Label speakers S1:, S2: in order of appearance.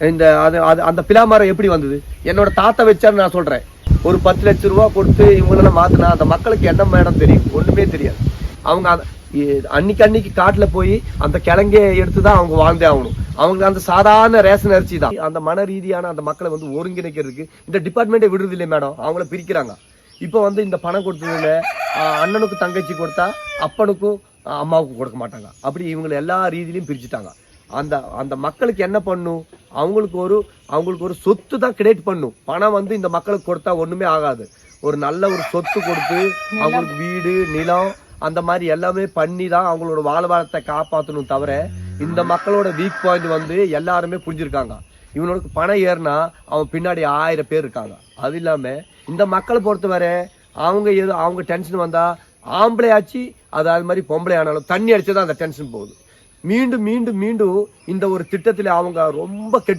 S1: இந்த அது அது அந்த பிலா மரம் எப்படி வந்தது? என்னோட தாத்தா வச்சான்னு நான் சொல்கிறேன் ஒரு பத்து லட்ச ரூபா கொடுத்து இவங்களெல்லாம் மாற்றினா அந்த மக்களுக்கு என்ன மேடம் தெரியும்? ஒன்றுமே தெரியாது. அவங்க அந்த- அன்னைக்கு அன்னைக்கு காட்டில் போய் அந்த கிழங்கே எடுத்து தான் அவங்க வாழ்ந்தே ஆகணும். அவங்க அந்த சாதாரண ரேஷன் அரிசி தான். அந்த மன ரீதியான அந்த மக்களை வந்து ஒருங்கிணைக்கிறதுக்கு இந்த டிபார்ட்மெண்ட்டை விடுறது இல்லை மேடம். அவங்கள பிரிக்கிறாங்க. இப்போ வந்து இந்த பணம் கொடுத்ததுல அண்ணனுக்கு தங்கச்சி கொடுத்தா அப்பனுக்கும் அம்மாவுக்கும் கொடுக்க மாட்டாங்க. அப்படி இவங்களை எல்லா ரீதியிலையும் பிரிச்சுட்டாங்க. அந்த அந்த மக்களுக்கு என்ன பண்ணும்? அவங்களுக்கு ஒரு அவங்களுக்கு ஒரு சொத்து தான் கிரியேட் பண்ணும். பணம் வந்து இந்த மக்களுக்கு கொடுத்தா ஒன்றுமே ஆகாது. ஒரு நல்ல ஒரு சொத்து கொடுத்து அவங்களுக்கு வீடு நிலம் அந்த மாதிரி எல்லாமே பண்ணி தான் அவங்களோட வாழ்வாரத்தை காப்பாற்றணும் தவிர இந்த மக்களோட வீக் பாயிண்ட் வந்து எல்லாருமே புரிஞ்சிருக்காங்க. இவனுக்கு பணம் ஏறினா அவன் பின்னாடி ஆயிரம் பேர் இருக்காங்க. அது இல்லாமல் இந்த மக்களை பொறுத்தவரை அவங்க எது அவங்க டென்ஷன் வந்தால் ஆம்பளை ஆச்சு அது அது மாதிரி பொம்பளை ஆனாலும் தண்ணி அடிச்சதான் அந்த டென்ஷன் போகுது. மீண்டும் மீண்டும் மீண்டும் இந்த ஒரு திட்டத்தில் அவங்க ரொம்ப கெட்டு